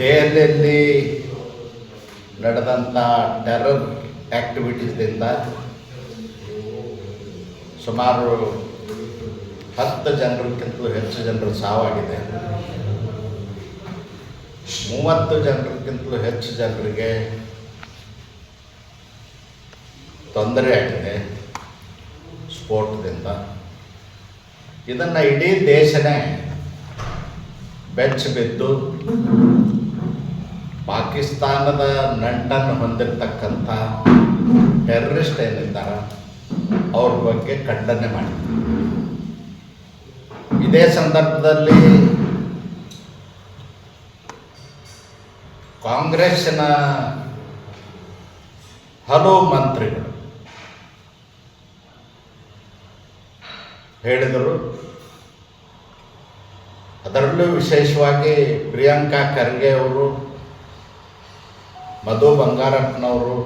ದೆಹಲಿಯಲ್ಲಿ ನಡೆದಂಥ ಟೆರರ್ ಆ್ಯಕ್ಟಿವಿಟೀಸ್ದಿಂದ ಸುಮಾರು ಹತ್ತು ಜನರಿಗಿಂತಲೂ ಹೆಚ್ಚು ಜನರು ಸಾವಾಗಿದೆ. ಮೂವತ್ತು ಜನರಿಗಿಂತಲೂ ಹೆಚ್ಚು ಜನರಿಗೆ ತೊಂದರೆ ಆಗಿದೆ ಸ್ಫೋಟದಿಂದ ಇದನ್ನು ಇಡೀ ದೇಶನೇ ಬೆಚ್ಚ ಬಿದ್ದು ಪಾಕಿಸ್ತಾನದ ನಂಟನ್ನು ಹೊಂದಿರತಕ್ಕಂಥ ಟೆರರಿಸ್ಟ್ ಏನಿದ್ದಾರೆ ಅವ್ರ ಬಗ್ಗೆ ಖಂಡನೆ ಮಾಡಿ ಇದೇ ಸಂದರ್ಭದಲ್ಲಿ ಕಾಂಗ್ರೆಸ್ನ ಹಲವು ಮಂತ್ರಿಗಳು ಹೇಳಿದರು ಅದರಲ್ಲೂ ವಿಶೇಷವಾಗಿ ಪ್ರಿಯಾಂಕಾ ಖರ್ಗೆ ಅವರು, ಮಧು ಬಂಗಾರಪ್ಪನವರು,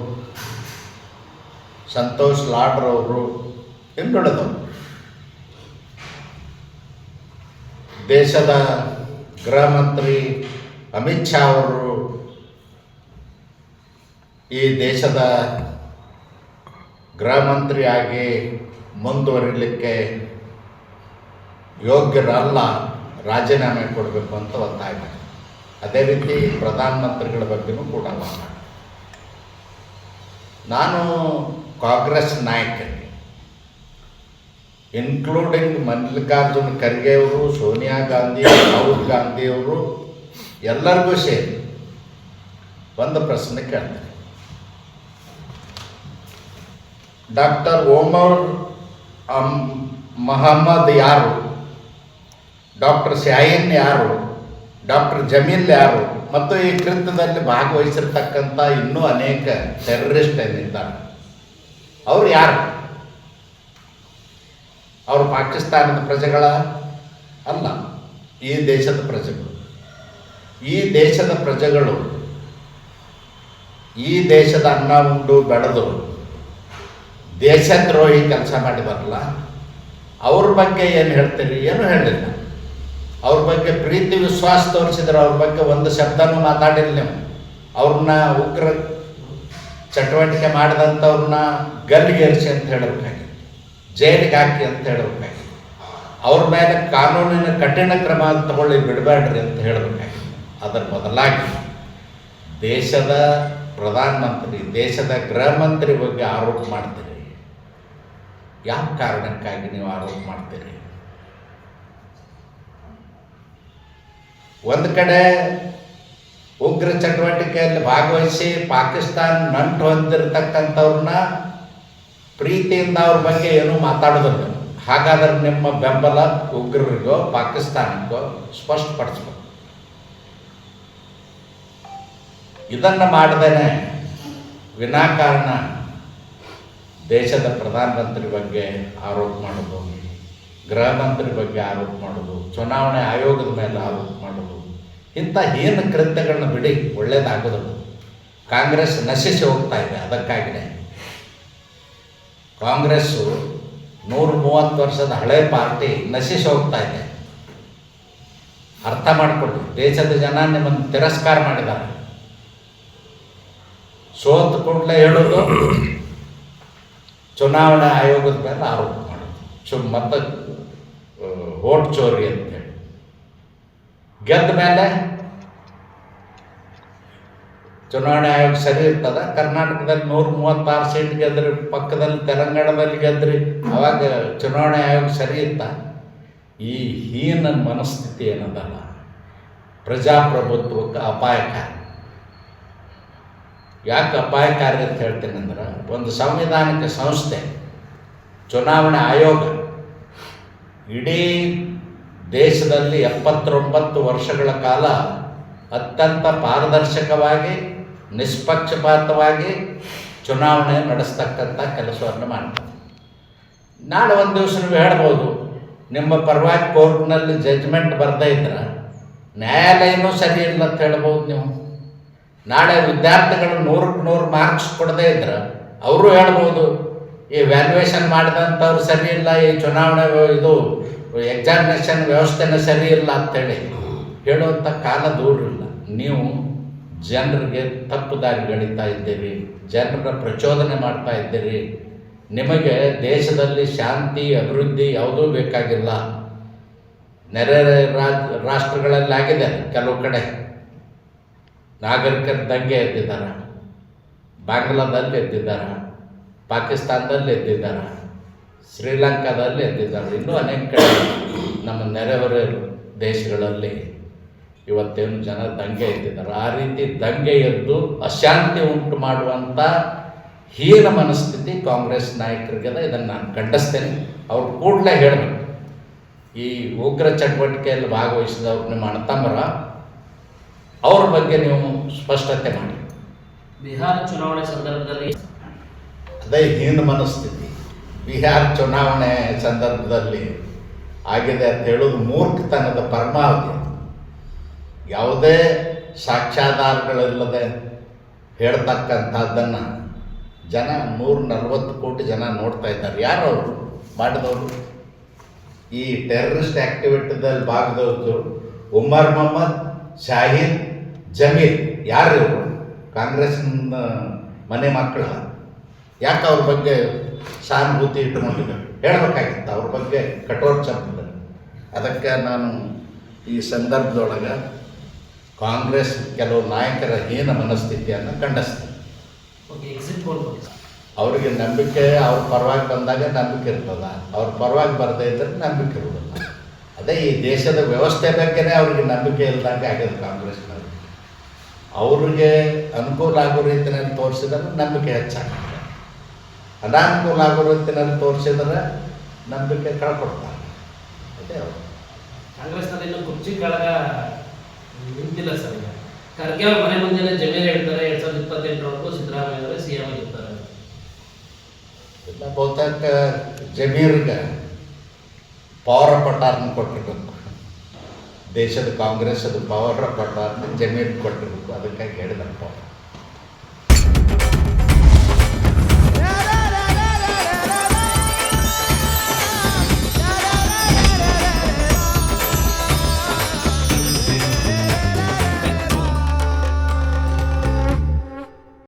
ಸಂತೋಷ್ ಲಾಡ್ರವರು ಹಿಂದುಳಿದವರು. ದೇಶದ ಗೃಹ ಮಂತ್ರಿ ಅಮಿತ್ ಶಾ ಅವರು ಈ ದೇಶದ ಗೃಹ ಮಂತ್ರಿಯಾಗಿ ಮುಂದುವರಿಲಿಕ್ಕೆ ಯೋಗ್ಯರಲ್ಲ. ರಾಜೀನಾಮೆ ಕೊಡಬೇಕು ಅಂತ ಒತ್ತಾಯ ಮಾಡಿ ಅದೇ ರೀತಿ ಪ್ರಧಾನಮಂತ್ರಿಗಳ ಬಗ್ಗೆನೂ ಕೂಡ ನಾನು ಕಾಂಗ್ರೆಸ್ ನಾಯಕರಿಗೆ ಇನ್ಕ್ಲೂಡಿಂಗ್ ಮಲ್ಲಿಕಾರ್ಜುನ್ ಖರ್ಗೆ ಅವರು, ಸೋನಿಯಾ ಗಾಂಧಿ, ರಾಹುಲ್ ಗಾಂಧಿಯವರು ಎಲ್ಲರಿಗೂ ಸೇರಿ ಒಂದು ಪ್ರಶ್ನೆ ಕೇಳ್ತಾರೆ ಡಾಕ್ಟರ್ ಓಮರ್ ಅಮ್ ಮಹಮ್ಮದ್ ಯಾರು? ಡಾಕ್ಟರ್ ಶಾಯಿನ್ ಯಾರು? ಡಾಕ್ಟರ್ ಜಮೀಲ್ ಯಾರು? ಮತ್ತು ಈ ಕೃತ್ಯದಲ್ಲಿ ಭಾಗವಹಿಸಿರ್ತಕ್ಕಂಥ ಇನ್ನೂ ಅನೇಕ ಟೆರರಿಸ್ಟ್ ಏನಿದ್ದಾರೆ. ಅವರು ಯಾರು? ಅವರು ಪಾಕಿಸ್ತಾನದ ಪ್ರಜೆಗಳ ಅಲ್ಲ, ಈ ದೇಶದ ಪ್ರಜೆಗಳು. ಈ ದೇಶದ ಪ್ರಜೆಗಳು, ಈ ದೇಶದ ಅನ್ನ, ಉಂಡು, ಬೆಳೆದು ದೇಶದ್ರೋಹಿ ಕೆಲಸ ಮಾಡಿ ಬರಲ್ಲ. ಅವ್ರ ಬಗ್ಗೆ ಏನು ಹೇಳ್ತೀರಿ? ಏನು ಹೇಳಿಲ್ಲ. ಅವ್ರ ಬಗ್ಗೆ ಪ್ರೀತಿ ವಿಶ್ವಾಸ ತೋರಿಸಿದ್ರೆ ಅವ್ರ ಬಗ್ಗೆ ಒಂದು ಶಬ್ದನೂ ಮಾತಾಡಿಲ್ಲ ನೀವು. ಅವ್ರನ್ನ ಉಗ್ರ ಚಟುವಟಿಕೆ ಮಾಡಿದಂಥವ್ರನ್ನ ಗಲ್ಲಿಗೇರಿಸಿ ಅಂತ ಹೇಳಬೇಕಾಗಿ ಜೈಲಿಗೆ ಹಾಕಿ ಅಂತ ಹೇಳಬೇಕಾಗಿ ಅವ್ರ ಮೇಲೆ ಕಾನೂನಿನ ಕಠಿಣ ಕ್ರಮ ತಗೊಳ್ಳಿ, ಬಿಡಬೇಡ್ರಿ ಅಂತ ಹೇಳಬೇಕಾಗಿ ಅದರ ಬದಲಾಗಿ ದೇಶದ ಪ್ರಧಾನಮಂತ್ರಿ, ದೇಶದ ಗೃಹ ಮಂತ್ರಿ ಬಗ್ಗೆ ಆರೋಪ ಮಾಡ್ತೀರಿ. ಯಾವ ಕಾರಣಕ್ಕಾಗಿ ನೀವು ಆರೋಪ ಮಾಡ್ತೀರಿ? ಒಂದು ಕಡೆ ಉಗ್ರ ಚಟುವಟಿಕೆಯಲ್ಲಿ ಭಾಗವಹಿಸಿ ಪಾಕಿಸ್ತಾನ ನಂಟು ಹೊಂದಿರತಕ್ಕಂಥವ್ರನ್ನ ಪ್ರೀತಿಯಿಂದ ಅವ್ರ ಬಗ್ಗೆ ಏನೂ ಮಾತಾಡೋದಿಲ್ಲ. ಹಾಗಾದ್ರೆ ನಿಮ್ಮ ಬೆಂಬಲ ಉಗ್ರರಿಗೋ, ಪಾಕಿಸ್ತಾನಕ್ಕೋ ಸ್ಪಷ್ಟಪಡಿಸ್ಬೇಕು. ಇದನ್ನು ಮಾಡ್ದೇನೆ ವಿನಾಕಾರಣ ದೇಶದ ಪ್ರಧಾನಮಂತ್ರಿ ಬಗ್ಗೆ ಆರೋಪ ಮಾಡೋದು. ಗೃಹ ಮಂತ್ರಿ ಬಗ್ಗೆ ಆರೋಪ ಮಾಡೋದು, ಚುನಾವಣೆ ಆಯೋಗದ ಮೇಲೆ ಆರೋಪ ಮಾಡೋದು. ಇಂಥ ಏನು ಕೃತ್ಯಗಳನ್ನ ಬಿಡಿ ಒಳ್ಳೇದಾಗೋದಿಲ್ಲ ಕಾಂಗ್ರೆಸ್ ನಶಿಸಿ ಹೋಗ್ತಾ ಇದೆ, ಅದಕ್ಕಾಗಿನೇ. ಕಾಂಗ್ರೆಸ್ಸು ನೂರ ಮೂವತ್ತು ವರ್ಷದ ಹಳೆ ಪಾರ್ಟಿ ನಶಿಸಿ ಹೋಗ್ತಾ ಇದೆ. ಅರ್ಥ ಮಾಡಿಕೊಳ್ಳಿ, ದೇಶದ ಜನ ನಿಮ್ಮನ್ನು ತಿರಸ್ಕಾರ ಮಾಡಿದ್ದಾರೆ. ಸೋತು ಕೂಡಲೇ ಹೇಳೋದು, ಚುನಾವಣಾ ಆಯೋಗದ ಮೇಲೆ ಆರೋಪ ಮಾಡೋದು. ಚು ಮತ್ತು ವೋಟ್ ಚೋರಿ ಅಂತೇಳಿ ಗೆದ್ದ ಮೇಲೆ ಚುನಾವಣೆ ಆಯೋಗ ಸರಿ ಇರ್ತದ? ಕರ್ನಾಟಕದಲ್ಲಿ ನೂರ ಮೂವತ್ತಾರು ಸೀಟ್ ಗೆದ್ರಿ, ಪಕ್ಕದಲ್ಲಿ ತೆಲಂಗಾಣದಲ್ಲಿ ಗೆದ್ರಿ, ಅವಾಗ ಚುನಾವಣೆ ಆಯೋಗ ಸರಿ ಇತ್ತ? ಈ ಹೀನ ಮನಸ್ಥಿತಿ ಏನದಲ್ಲ? ಪ್ರಜಾಪ್ರಭುತ್ವಕ್ಕೆ ಅಪಾಯಕಾರಿ. ಯಾಕೆ ಅಪಾಯಕಾರಿ ಅಂತ ಹೇಳ್ತೀನಿ ಅಂದ್ರೆ, ಒಂದು ಸಂವಿಧಾನಿಕ ಸಂಸ್ಥೆ, ಚುನಾವಣೆ ಆಯೋಗ ಇಡೀ ದೇಶದಲ್ಲಿ ಎಪ್ಪತ್ತೊಂಬತ್ತು ವರ್ಷಗಳ ಕಾಲ ಅತ್ಯಂತ ಪಾರದರ್ಶಕವಾಗಿ, ನಿಷ್ಪಕ್ಷಪಾತವಾಗಿ ಚುನಾವಣೆ ನಡೆಸ್ತಕ್ಕಂಥ ಕೆಲಸವನ್ನು ಮಾಡ್ತಾರೆ. ನಾಳೆ ಒಂದು ದಿವಸ ನೀವು ಹೇಳ್ಬೋದು, ನಿಮ್ಮ ಪರವಾಗಿ ಕೋರ್ಟ್ನಲ್ಲಿ ಜಡ್ಜ್ಮೆಂಟ್ ಬರ್ದೇ ಇದ್ರೆ ನ್ಯಾಯಾಲಯನೂ ಸರಿ ಇಲ್ಲ ಅಂತ ಹೇಳ್ಬೋದು ನೀವು. ನಾಳೆ ವಿದ್ಯಾರ್ಥಿಗಳು ನೂರಕ್ಕೆ ನೂರು ಮಾರ್ಕ್ಸ್ ಕೊಡದೇ ಇದ್ರೆ ಅವರು ಹೇಳ್ಬೋದು ಈ ವ್ಯಾಲ್ಯೂಯೇಷನ್ ಮಾಡಿದಂಥವ್ರು ಸರಿ ಇಲ್ಲ, ಈ ಚುನಾವಣೆ ಇದು ಎಕ್ಸಾಮಿನೇಷನ್ ವ್ಯವಸ್ಥೆನೇ ಸರಿ ಇಲ್ಲ ಅಂತೇಳಿ ಹೇಳುವಂಥ ಕಾಲ ದೂರ ಇಲ್ಲ ನೀವು ಜನರಿಗೆ ತಪ್ಪು ದಾರಿಗಳಿತಾ ಇದ್ದೀರಿ, ಜನರ ಪ್ರಚೋದನೆ ಮಾಡ್ತಾ ಇದ್ದೀರಿ, ನಿಮಗೆ ದೇಶದಲ್ಲಿ ಶಾಂತಿ, ಅಭಿವೃದ್ಧಿ ಯಾವುದೂ ಬೇಕಾಗಿಲ್ಲ. ನೆರೆ ರಾಷ್ಟ್ರಗಳಲ್ಲಿ ಆಗಿದೆ ಕೆಲವು ಕಡೆ. ನಾಗರಿಕರ ದಂಗೆ ಎದ್ದಿದ್ದಾರೆ, ಬಾಂಗ್ಲಾದಲ್ಲಿ ಎದ್ದಿದ್ದಾರೆ. ಪಾಕಿಸ್ತಾನದಲ್ಲಿ ಎದ್ದಿದ್ದಾರೆ ಶ್ರೀಲಂಕಾದಲ್ಲಿ ಎದ್ದಿದ್ದಾರೆ ಇನ್ನೂ ಅನೇಕ ಕಡೆ ನಮ್ಮ ನೆರೆಹೊರೆ ದೇಶಗಳಲ್ಲಿ ಇವತ್ತೇನು ಜನ ದಂಗೆ ಎದ್ದಿದ್ದಾರೆ. ಆ ರೀತಿ ದಂಗೆ ಎದ್ದು ಅಶಾಂತಿ ಉಂಟು ಮಾಡುವಂಥ ಹೀನ ಮನಸ್ಥಿತಿ ಕಾಂಗ್ರೆಸ್ ನಾಯಕರಿಗೆಲ್ಲ ಇದನ್ನು ನಾನು ಖಂಡಿಸ್ತೇನೆ. ಅವ್ರು ಕೂಡಲೇ ಹೇಳಬೇಕು, ಈ ಉಗ್ರ ಚಟುವಟಿಕೆಯಲ್ಲಿ ಭಾಗವಹಿಸಿದವ್ರು ನಿಮ್ಮ ಅಣ್ಣತಮ್ಮರ, ಅವ್ರ ಬಗ್ಗೆ ನೀವು ಸ್ಪಷ್ಟತೆ ಮಾಡಿ. ಬಿಹಾರ ಚುನಾವಣೆ ಸಂದರ್ಭದಲ್ಲಿ ಅದೇ ಹೀನ ಮನಸ್ಥಿತಿ. ಬಿಹಾರ್ ಚುನಾವಣೆ ಸಂದರ್ಭದಲ್ಲಿ ಆಗಿದೆ ಅಂತ ಹೇಳೋದು ಮೂರ್ಖತನದ ಪರಮಾವಧಿ ಯಾವುದೇ ಸಾಕ್ಷ್ಯಾಧಾರಗಳಿಲ್ಲದೆ ಹೇಳ್ತಕ್ಕಂಥದ್ದನ್ನು ಜನ ನೂರ ನಲ್ವತ್ತು ಕೋಟಿ ಜನ ನೋಡ್ತಾ ಇದ್ದಾರೆ. ಯಾರು ಅವರು? ಮಾಡಿದವರು ಈ ಟೆರರಿಸ್ಟ್ ಆ್ಯಕ್ಟಿವಿಟಿದಲ್ಲಿ ಭಾಗದವರು ಉಮರ್ ಮೊಹಮ್ಮದ್ ಶಾಹೀನ್ ಜಮೀರ್. ಯಾರು ಇವರು? ಕಾಂಗ್ರೆಸ್ನ ಮನೆ ಮಕ್ಕಳ ಯಾಕೆ ಅವ್ರ ಬಗ್ಗೆ ಸಹಾನುಭೂತಿ ಇಟ್ಕೊಂಡಿದ್ದಾರೆ? ಹೇಳಬೇಕಾಗಿತ್ತು ಅವ್ರ ಬಗ್ಗೆ ಕಠೋರ ಶಬ್ದದಲ್ಲಿ ಅದಕ್ಕೆ ನಾನು ಈ ಸಂದರ್ಭದೊಳಗೆ ಕಾಂಗ್ರೆಸ್ ಕೆಲವು ನಾಯಕರ ಏನು ಮನಸ್ಥಿತಿಯನ್ನು ಖಂಡಿಸ್ತೀನಿ. ಅವರಿಗೆ ನಂಬಿಕೆ ಅವ್ರ ಪರವಾಗಿ ಬಂದಾಗ ನಂಬಿಕೆ ಇರ್ತದ. ಅವ್ರ ಪರವಾಗಿ ಬರದೇ ಇದ್ದರೆ ನಂಬಿಕೆ ಇರೋದಿಲ್ಲ ಅದೇ ಈ ದೇಶದ ವ್ಯವಸ್ಥೆ ಬಗ್ಗೆನೇ ಅವ್ರಿಗೆ ನಂಬಿಕೆ ಇಲ್ದಂಗೆ ಆಗ್ಯದ ಕಾಂಗ್ರೆಸ್ನವ್ರು. ಅವ್ರಿಗೆ ಅನುಕೂಲ ಆಗೋ ರೀತಿಯಲ್ಲಿ ತೋರಿಸಿದ್ರೆ ನಂಬಿಕೆ ಹೆಚ್ಚಾಗ್ತದೆ. ಅನಾನುಕೂಲ ನಾನು ತೋರಿಸಿದ್ರೆ ನಂಬಿಕೆ ಕಳ್ಕೊಡ್ತಾರೆ. ಅದೇ ಅವರು. ಕಾಂಗ್ರೆಸ್ನಲ್ಲಿ ಇನ್ನು ಕುರ್ಚಿ ಕೆಳಗ ನಿಂತಿಲ್ಲ ಸರ್ ಈಗ. ಖರ್ಗೆ ಅವ್ರ ಮನೆ ಮುಂದೆನೆ ಜಮೀನು ಹೇಳ್ತಾರೆ ಎರಡ್ ಸಾವಿರದ ಇಪ್ಪತ್ತೆಂಟರವರೆಗೂ ಸಿದ್ದರಾಮಯ್ಯ ಅವರೇ ಸಿ ಎಂ ಆಗಿರ್ತಾರೆ ಇಲ್ಲ ಬಹುತೇಕ ಜಮೀರ್ಗೆ ಪವರ ಪಟಾರ್ನ ಕೊಟ್ಟಿರ್ಬೇಕು. ದೇಶದ ಕಾಂಗ್ರೆಸ್ ಅದು ಪವರ್ ಪಟಾರ್ನ ಜಮೀರ್ ಕೊಟ್ಟಿರ್ಬೇಕು. ಅದಕ್ಕಾಗಿ ಹೇಳಿದಪ್ಪ